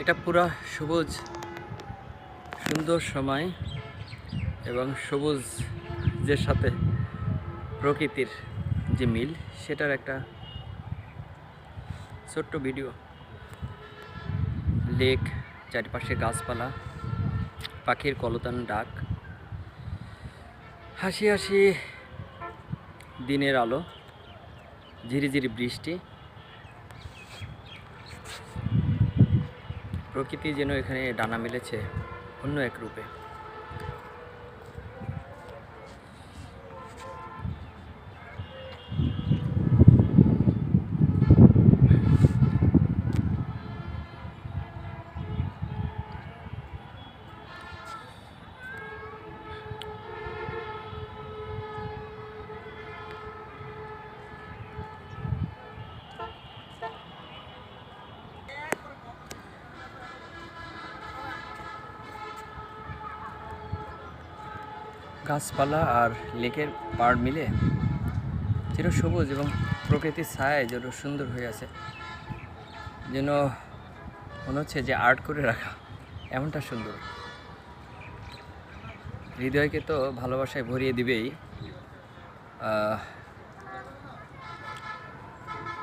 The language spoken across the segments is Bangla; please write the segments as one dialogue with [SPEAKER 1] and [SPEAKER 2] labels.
[SPEAKER 1] এটা পুরা সবুজ, সুন্দর সময় এবং সবুজের সাথে প্রকৃতির যে মিল, সেটার একটা ছোট্ট ভিডিও। লেক, চারিপাশে গাছপালা, পাখির কলতান ডাক, হাসি হাসি দিনের আলো, ঝিরিঝিরি বৃষ্টি। প্রকৃতি যেন এখানে ডানা মেলেছে অন্য এক রূপে। গাছপালা আর লেকের পাড় মিলে চির সবুজ এবং প্রকৃতির ছায়ায় যেন সুন্দর হয়ে আছে, যেন মনে হচ্ছে যে আর্ট করে রাখা এমনটা সুন্দর। হৃদয়কে তো ভালোবাসায় ভরিয়ে দিবেই।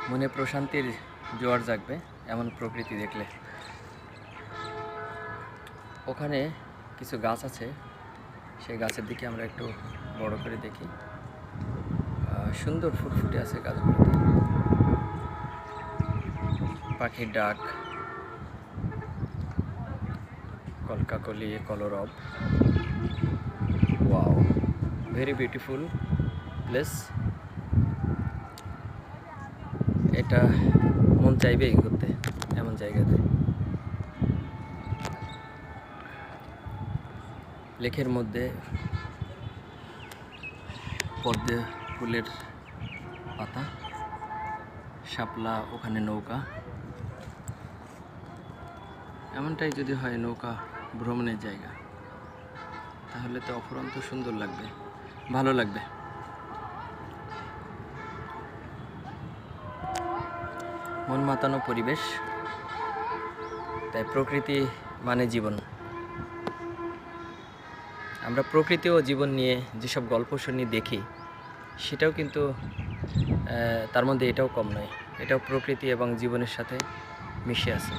[SPEAKER 1] মনে প্রশান্তির জোয়ার জাগবে এমন প্রকৃতি দেখলে। ওখানে কিছু গাছ আছে। সেই গাছের দিকে আমরা একটু বড় করে দেখি। সুন্দর ফুটফুটে আছে গাছগুলোতে। পাখির ডাক, কলকাকলি, কলরব। ওয়াও ভেরি বিউটিফুল প্লেস এটা মন চাইবেই ঘুরতে, এমন জায়গাতে। লেকের মধ্যে পদ্মে ফুলের পাতা, শাপলা, ওখানে নৌকা। এমনটাই যদি হয় নৌকা ভ্রমণের জায়গা, তাহলে তো অফুরন্ত সুন্দর লাগবে, ভালো লাগবে। মন মাতানো পরিবেশ, তাই প্রকৃতি মানে জীবন। আমরা প্রকৃতি ও জীবন নিয়ে যেসব গল্প শুনি দেখি, সেটাও কিন্তু তার মধ্যে এটাও কম নয়। এটাও প্রকৃতি এবং জীবনের সাথে মিশে আছে।